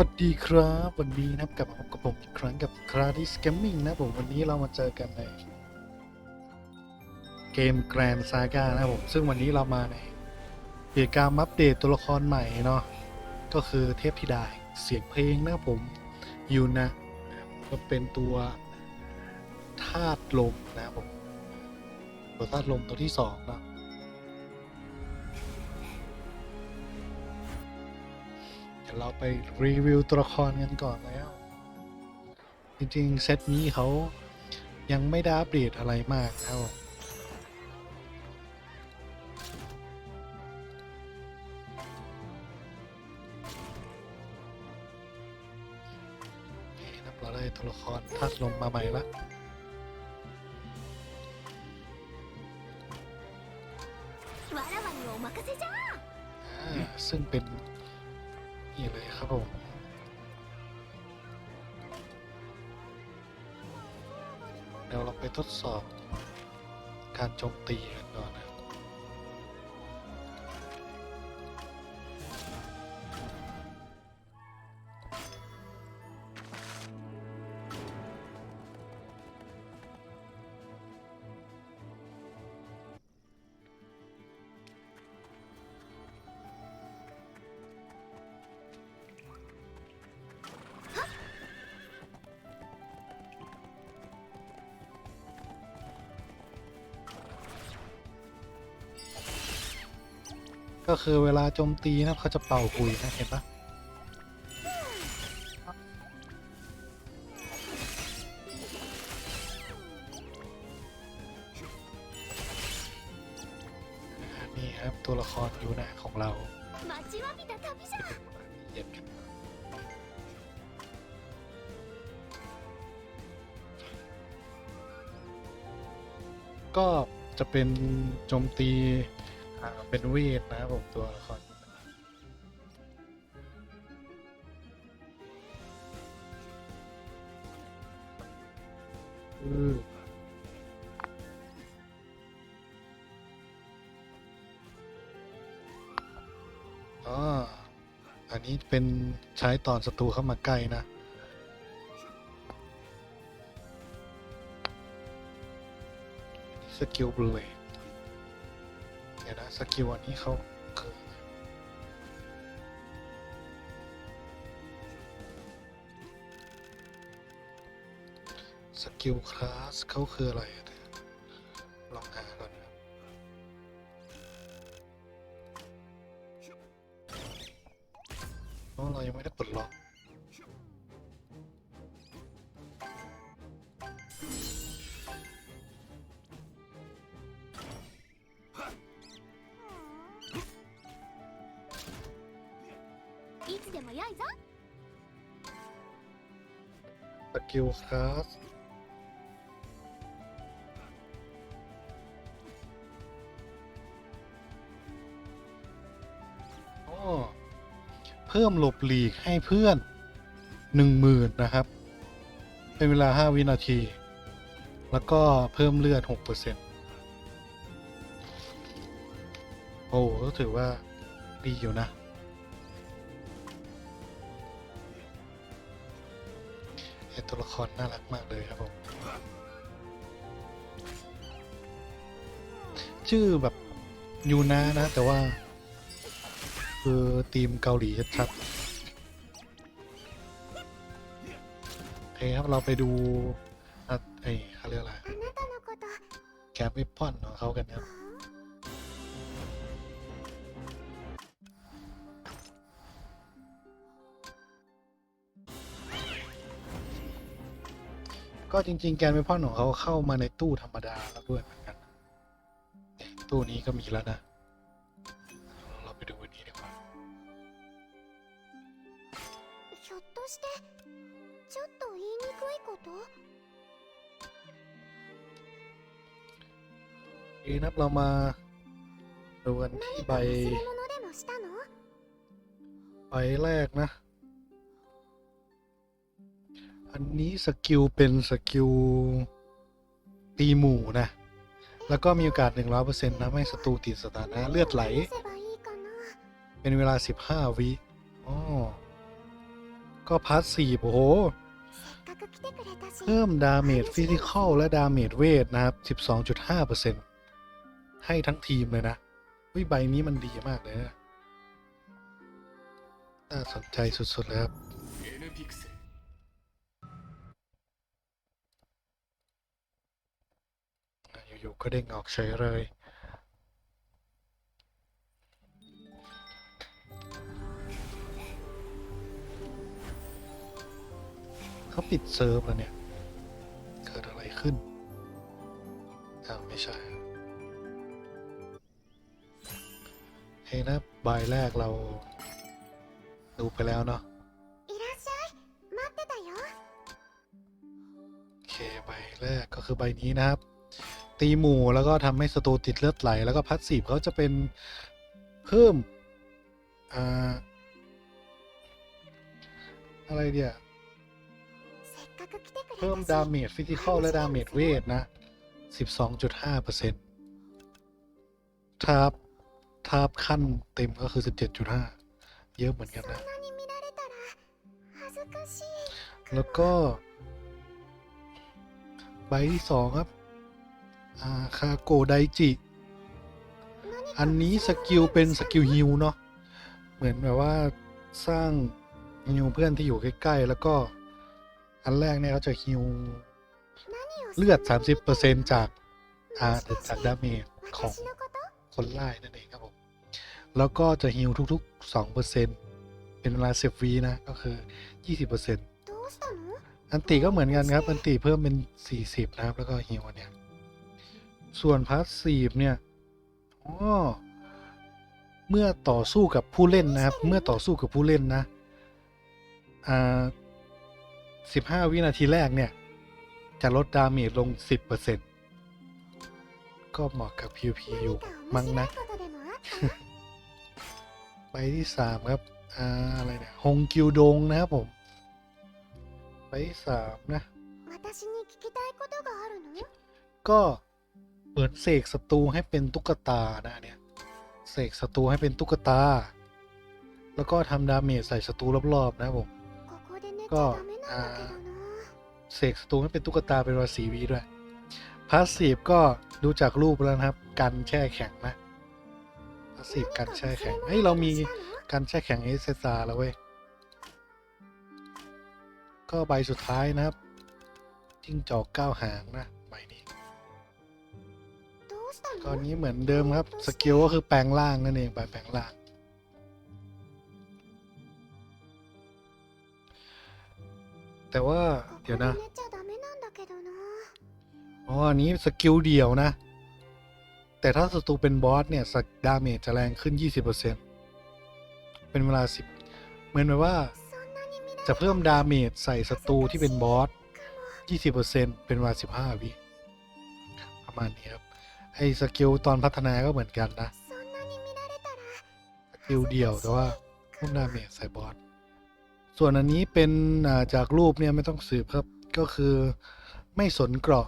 วัสดีครับ วันนี้นะครับกลับมาพบกับผมอีกครั้งกับคราดิสเกมมิ่งนะผมวันนี้เรามาเจอกันในเกม Grand Saga นะผมซึ่งวันนี้เรามาในกิจกรรมอัปเดตตัวละครใหม่เนาะก็คือเทพธิดาเสียงเพลงนะผมยูนะก็เป็นตัวธาตุลมนะผมตัวธาตุลมตัวที่สองเนาะ ยวเราไปรีวิวตัวละครกันก่อนแล้ว จริง ๆ เซตนี้เขายังไม่ได้อัปเดตอะไรมากครับผมนี่นะครับเราได้ตัวละครทัดลมมาใหม่ละ ครับผมเดี๋ยวเราไปทดสอบการโจมตีกันก่อนนะ ก็คือเวลาโจมตีนะเขาจะเป่าคุยนะเห็นปะนี่ครับตัวละครอยู่นะของเราก็จะเป็นโจมตี อ่าเป็นเวทนะครับผมตัวละครอืออ๋ออันนี้เป็นใช้ตอนศัตรูเข้ามาใกล้นะ สกิลเบลด เดี๋ยวนะสกิลอันนี้เขาคือสกิลคลาสเขาคืออะไร สกิลคลาสเพิ่มหลบหลีกให้เพื่อนหนึ่งหมื่นนะครับ เป็นเวลาห้าวินาที แล้วก็เพิ่มเลือดหกเปอร์เซ็นต์โอ้ก็ถือว่าดีอยู่นะ ครน่ารักมากเลยครับผม ชื่อแบบยูนานะ แต่ว่า คือทีมเกาหลีชัดๆโอเครับเราไปดูไอ้เขาเรียกอะไรแกปเวปอนของเขากันครับ ก็จริง ๆ แกนเวปอนของเขาเข้ามาในตู้ธรรมดาแล้วด้วยเหมือนกันเนี่ยตู้นี้ก็มีแล้วนะ เราไปดูวันนี้ดีกว่า ひょっとしてちょっと言いにくいこと เอ้นับเรามาดูกันที่ใบ 忘れ物でもしたの ใบแรกนะ อันนี้สกิลเป็นสกิลตีหมู่นะ แล้วก็มีโอกาส 100%นะไม่ศัตรูติดสถานะเลือดไหล เป็นเวลา 15 วิอ๋อก็พาร์ทสี่โอ้โห เพิ่มดาเมจฟิสิกอลและดาเมจเวท นะครับ 12.5%ให้ทั้งทีมเลยนะวิใบนี้มันดีมากเลยนะ น่าสนใจสุด ๆ เลยครับ อยู่ก็เด้งออกเฉยเลย เขาปิดเซิร์ฟแล้วเนี่ย เกิดอะไรขึ้นอ้าไม่ใช่เฮ้นะบายแรกเรา ดูไปแล้วเนาะโอเคใบแรกก็คือใบนี้นะครับ ตีหมู่แล้วก็ทำให้ศัตูติดเลือดไหล แล้วก็พัดสีฟเขาจะเป็นเพิ่มอะอะไรเดียวเพิ่มดาเมจฟิสิกอลและดาเมจเวท นะ 12.5%ทาบทาบขั้นเต็มก็คือ 17.5 เยอะเหมือนกันนะ แล้วก็ ใบที่สองครับ อาคาโกไดจิ อันนี้สกิลเป็นสกิลฮิวเนาะ เหมือนแบบว่าสร้างฮิวเพื่อนที่อยู่ใกล้ๆ แล้วก็อันแรกเนี่ยเขาจะฮิวเลือด 30%จากอาจากดาเมจของคนไล่นั่นเองครับผม แล้วก็จะฮิวทุกๆ 2%เป็นเวลาสิบวีนะ ก็คือ 20%อันตีก็เหมือนกันครับ อันตีเพิ่มเป็น 40 นะครับ แล้วก็ฮิวเนี่ย ส่วนพาสซีฟเนี่ยอ๋อเมื่อต่อสู้กับผู้เล่นนะครับ เมื่อต่อสู้กับผู้เล่นนะ อ่าสิบห้าวินาทีแรกเนี่ย จะลดดาเมจลงสิบเปอร์เ10%ก็เหมาะกับ PVP อยู่มั้งนะ ไปที่สามครับ อ่า อะไรเนี่ยฮงกิวดงนะครับผม ไปที่สามนะก็ เปิดเสกศัตรูให้เป็นตุ๊กตานะเนี่ยเสกศัตรูให้เป็นตุ๊กตา แล้วก็ทำดาเมจใส่ศัตรูรอบๆนะผมก็เสกศัตรูให้เป็นตุ๊กตาเป็นราศีวีด้วยพาสีฟก็ดูจากรูปแล้วนะครับ กันแช่แข็งนะพาสีฟกันแช่แข็งเฮ้ยเรามีกันแช่แข็งเอเซซาแล้วเว้ยก็ใบสุดท้ายนะครับจิ้งจอกก้าวหางนะใบนี้ ตอนนี้เหมือนเดิมครับ สกิลก็คือแปลงร่างนั่นเองไปแปลงร่าง แต่ว่าเดี๋ยวนะอ๋ออันนี้สกิลเดียวนะ แต่ถ้าศัตรูเป็นบอสเนี่ยสักดาเมจจะแรงขึ้น 20%เป็นเวลา 10 เหมือนแบบว่า จะเพิ่มดาเมจใส่ศัตรูที่เป็นบอส 20%เป็นเวลา 15 วิประมาณนี้ครับ ไอ้สกิลตอนพัฒนาก็เหมือนกันนะสกิลเดียวแต่ว่าเพิ่น้าเมจใส่บอสส่วนอันนี้เป็นจากรูปเนี่ยไม่ต้องสืบครับก็คือไม่สนเกราะ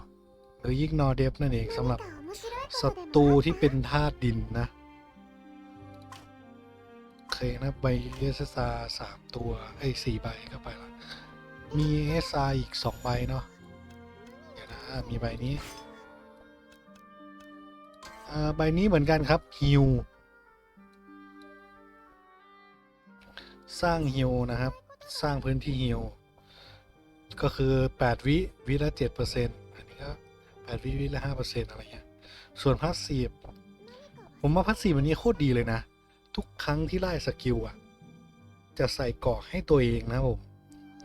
หรือยิกนอเดฟนั่นเองสำหรับศัตรูที่เป็นธาตุดินนะโอเคนะใบเลสซาสามตัวไอ้สี่ใบก็ไปละมีเอสซาอีกสองใบเนาะเดี๋ยวนะมีใบนี้ อ่าใบนี้เหมือนกันครับฮิวสร้างฮิวนะครับ สร้างพื้นที่ฮิวก็คือ 8 วิ วิละ7%อันนี้ก็8วิวิละ5%อะไรเงี้ยส่วนพาสซีฟผมว่าพาสซีฟอันนี้โคตรดีเลยนะ ทุกครั้งที่ไล่สกิลอะ จะใส่เกาะให้ตัวเองนะผม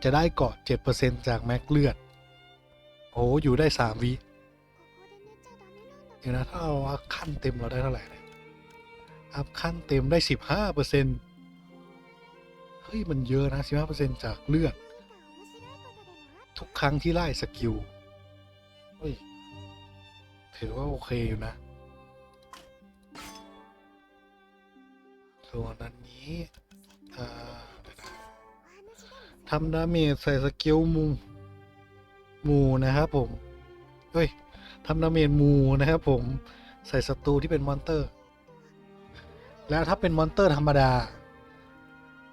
จะได้เกาะ7%จากแม็กเลือดโอ้อยู่ได้ 3 วิ เดี๋ยวนะถ้าเอาอัพขั้นเต็มเราได้เท่าไหร่นี่อัพขั้นเต็มได้สิบห้าเปอร์เซ็นต์เฮ้ยมันเยอะนะสิบห้าเปอร์เซ็นต์จากเลือด ทุกครั้งที่ไล่สกิลเฮ้ยถือว่าโอเคอยู่นะส่วนอันนี้ทำดาเมจใส่สกิลมูมูนะครับผม เฮ้ย ทำดาเมจมูนะครับผมใส่ศัตรูที่เป็นมอนเตอร์ แล้วถ้าเป็นมอนเตอร์ธรรมดา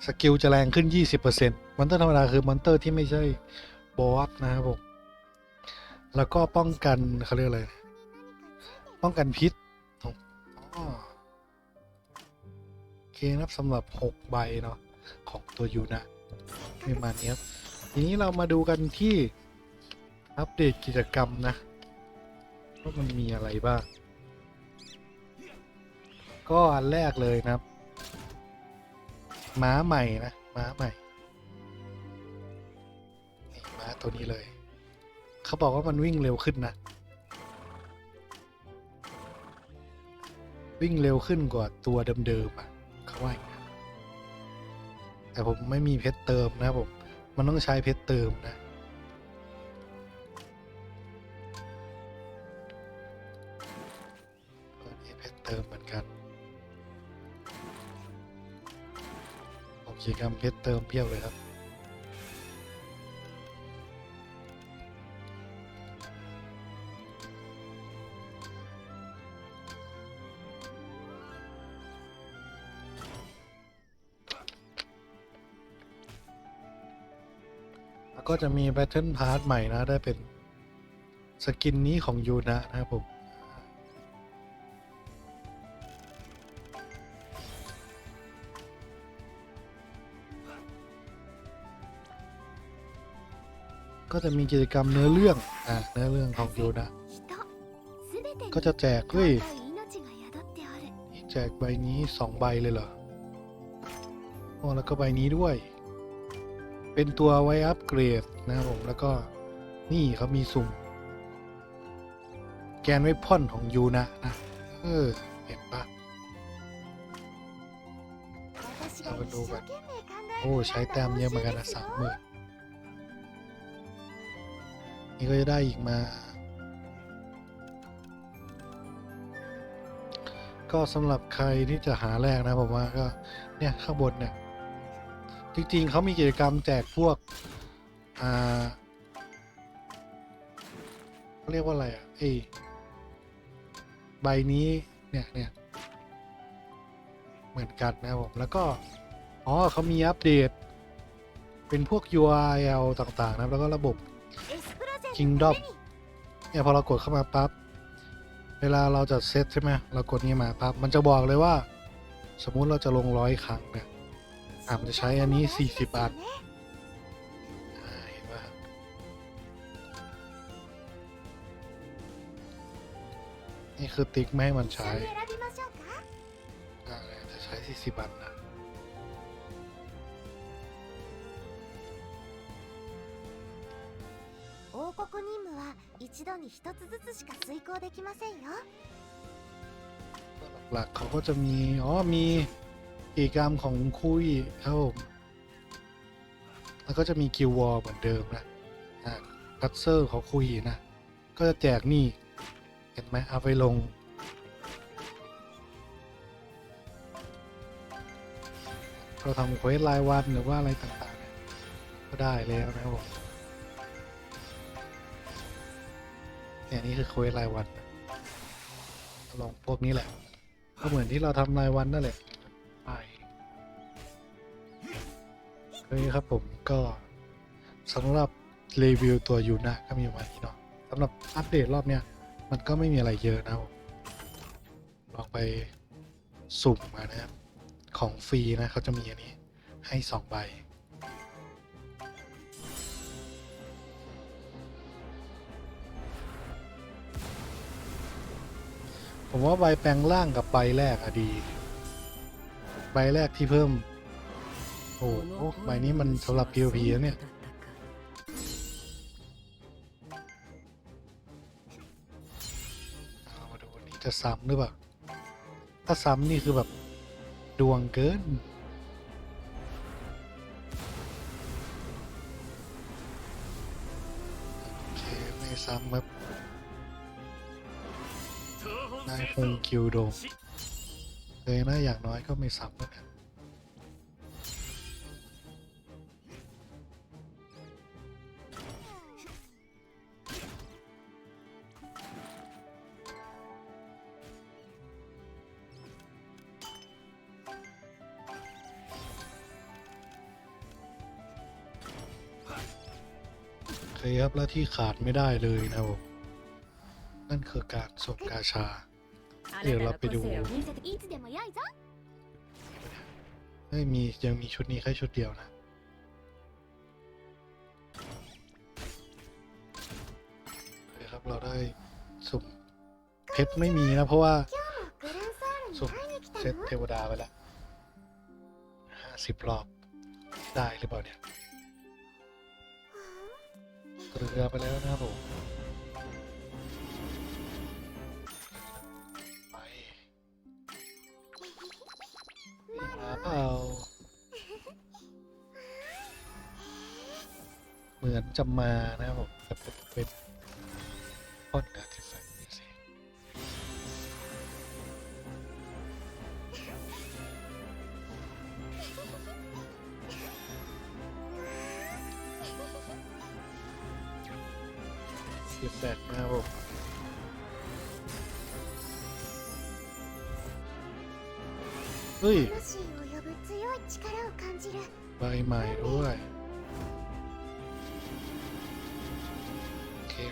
สกิลจะแรงขึ้น 20%มอนเตอร์ธรรมดาคือมอนเตอร์ที่ไม่ใช่บอสนะครับผม แล้วก็ป้องกันเขาเรียกอะไร ป้องกันพิษโอเคครับสำหรับ 6 ใบเนาะของตัวยูนะประมาณนี้ครับทีนี้เรามาดูกันที่อัปเดตกิจกรรมนะ ว่ามันมีอะไรบ้าง ก็อันแรกเลยนะครับ ม้าใหม่นะม้าใหม่นี่ม้าตัวนี้เลย เขาบอกว่ามันวิ่งเร็วขึ้นนะ วิ่งเร็วขึ้นกว่าตัวเดิมๆอะเขาว่าอย่างนั้นแต่ผมไม่มีเพชรเติมนะผม มันต้องใช้เพชรเติมนะ โอเคครับเพชรเติมเพียบเลยครับ แล้วก็จะมี Battle Pass ใหม่นะ ได้เป็น สกินนี้ของยูนะนะครับผม ก็จะมีกิจกรรมเนื้อเรื่องอะเนื้อเรื่องของยูนะ ก็จะแจกเฮ้ยแจกใบนี้สองใบเลยเหรออแล้วก็ใบนี้ด้วย เป็นตัวไว้อัปเกรดนะครับผมแล้วก็นี่เขามีสุ่ม แกนไว้พ่นของยูนะนะเออเห็นปะเราไปดูกันโอ้ใช้แต้มเยอะเหมือนกันนะสามหมื่น นี่ก็จะได้อีกมา ก็สำหรับใครที่จะหาแรกนะผมว่าก็เนี่ยข้างบนเนี่ย จริงๆเขามีกิจกรรมแจกพวก อ่าเขาเรียกว่าอะไรอะไอใบนี้เนี่ยเนี่ยเหมือนกันนะผม แล้วก็ อ๋อเขามีอัปเดต เป็นพวก URL ต่าง ๆ นะแล้วก็ระบบ คิงดอมเนี่ยพอเรากดเข้ามาปั๊บเวลาเราจะเซตใช่ไหมเรากดนี้มาปั๊บมันจะบอกเลยว่า สมมุติเราจะลงร้อยครั้งเนี่ยอะมันจะใช้อันนี้ 40อันเห็นนี่คือติ๊กไม่ให้มันใช้อ่าจะใช้ 40อันนะ 王国任務は一度に一つずつしか遂行できませんよ หลักๆเขาก็จะมี อ๋อ มีกิจกรรมของคุยครับผม แล้วก็จะมีกิววอลเหมือนเดิมนะ อ่าพัตเซอร์เขาคุยนะ ก็จะแจกนี่ เห็นไหมเอาไปลง เราทำเควสรายวันหรือว่าอะไรต่างๆเนี่ยก็ได้แล้วนะครับผม เนี่ยนี่คือเควสรายวันลองพวกนี้แหละ ก็เหมือนที่เราทำรายวันนั่นแหละไปโอเครับผมก็สำหรับรีวิวตัวยูนะก็มีประมาณนี้เนาะสำหรับอัปเดตรอบเนี้ยมันก็ไม่มีอะไรเยอะนะผมลองไปสุ่มมานะครับของฟรีนะเขาจะมีอันนี้ให้สองใบ ผมว่าใบแปลงร่างกับใบแรกอะดี ใบแรกที่เพิ่ม โอ้โหใบนี้มันสำหรับ PVP แล้วเนี่ยมาดูวันนี้จะซ้ำหรือเปล่า ถ้าซ้ำนี่คือแบบ ดวงเกินโอเคไม่ซ้ำครับ นายคงคิวโดมเลยนะอย่างน้อยก็มีสัำแล้กันครับและที่ขาดไม่ได้เลยนะครับ นั่นคือการสดกาชา เดี๋ยวเราไปดูไม่มียังมีชุดนี้แค่ชุดเดียวนะเอเคครับเราได้สุ่มเพชรไม่มีนะเพราะว่าสุ่มเซตเทวดาไปแล้วห้าสิบรอบได้หรือเปล่าเนี่ยเรือไปแล้วนะครับผม เปล่าเหมือนจะมานะครับผมแต่เป็นเป็นพอดการ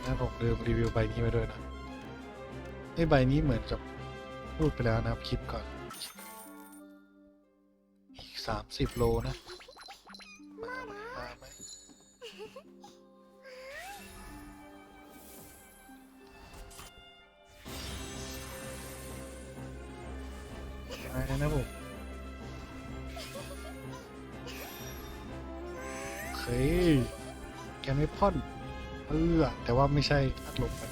นะผมลืมรีวิวใบนี้ไปด้วยนะไอ้ใบนี้เหมือนจะพูดไปแล้วนะครับคลิปก่อน อีกสามสิบโลนะมาไหมมาไหมมาแล้วนะผมโอเคแกไม่พ่อนเออ แต่ว่าไม่ใช่พัดลมมัน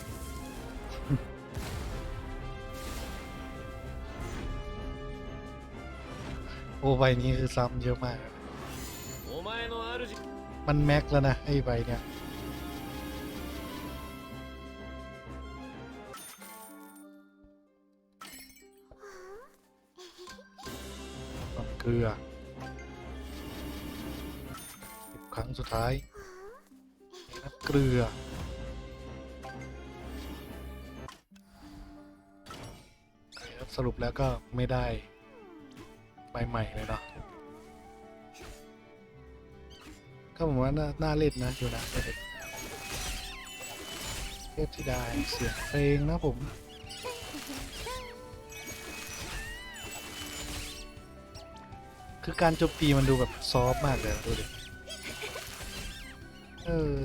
โอ้ใบนี้คือซ้ำเยอะมาก มันแม็กแล้วนะ ไอ้ใบเนี้ยเกลือครั้งสุดท้ายน้ำเกลือ สรุปแล้วก็ไม่ได้ใบใหม่เลยเนาะก็ผมว่าน่าเล่นนะอยู่นะเด็กเทพธิดาเสียงเพลงนะผมคือการโจมตีมันดูแบบซอฟมากเลยดูดิ เออ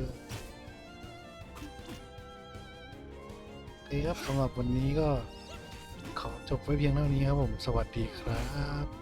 โอครับสำหรับวันนี้ก็ ขอจบไว้เพียงเท่านี้ครับผม สวัสดีครับ